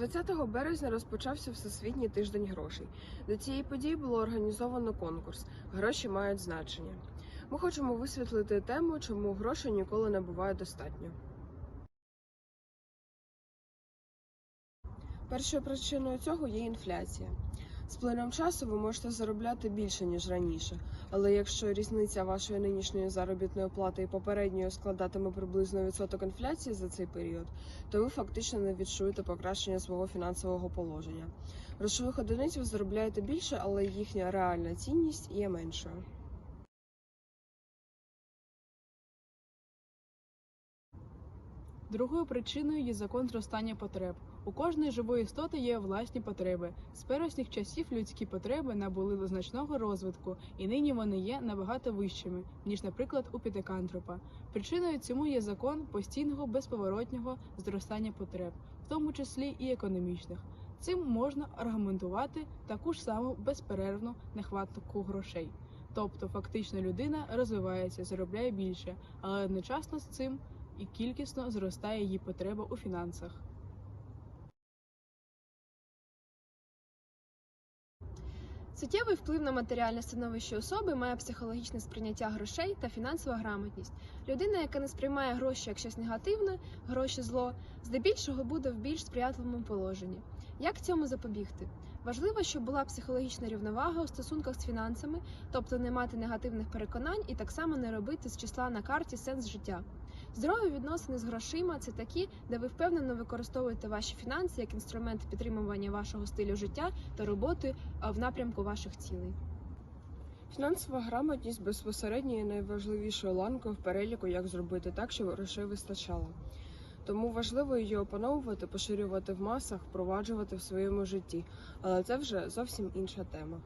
20 березня розпочався Всесвітній тиждень грошей. До цієї події було організовано конкурс Гроші мають значення. Ми хочемо висвітлити тему, чому грошей ніколи не буває достатньо. Першою причиною цього є інфляція. З плином часу ви можете заробляти більше, ніж раніше, але якщо різниця вашої нинішньої заробітної плати і попередньої складатиме приблизно відсоток інфляції за цей період, то ви фактично не відчуєте покращення свого фінансового положення. Грошових одиниць ви заробляєте більше, але їхня реальна цінність є меншою. Другою причиною є закон зростання потреб. У кожної живої істоти є власні потреби. З первісних часів людські потреби набули значного розвитку, і нині вони є набагато вищими, ніж, наприклад, у пітекантропа. Причиною цьому є закон постійного безповоротнього зростання потреб, в тому числі і економічних. Цим можна аргументувати таку ж саму безперервну нехватку грошей. Тобто, фактично, людина розвивається, заробляє більше, але одночасно з цим і кількісно зростає її потреба у фінансах. Суттєвий вплив на матеріальне становище особи має психологічне сприйняття грошей та фінансова грамотність. Людина, яка не сприймає гроші як щось негативне, гроші зло, здебільшого буде в більш сприятливому положенні. Як цьому запобігти? Важливо, щоб була психологічна рівновага у стосунках з фінансами, тобто не мати негативних переконань і так само не робити з числа на карті сенс життя. Здорові відносини з грошима це такі, де ви впевнено використовуєте ваші фінанси як інструмент підтримування вашого стилю життя та роботи в напрямку ваших цілей. Фінансова грамотність безпосередньо є найважливішою ланкою в переліку, як зробити так, щоб грошей вистачало. Тому важливо її опановувати, поширювати в масах, впроваджувати в своєму житті. Але це вже зовсім інша тема.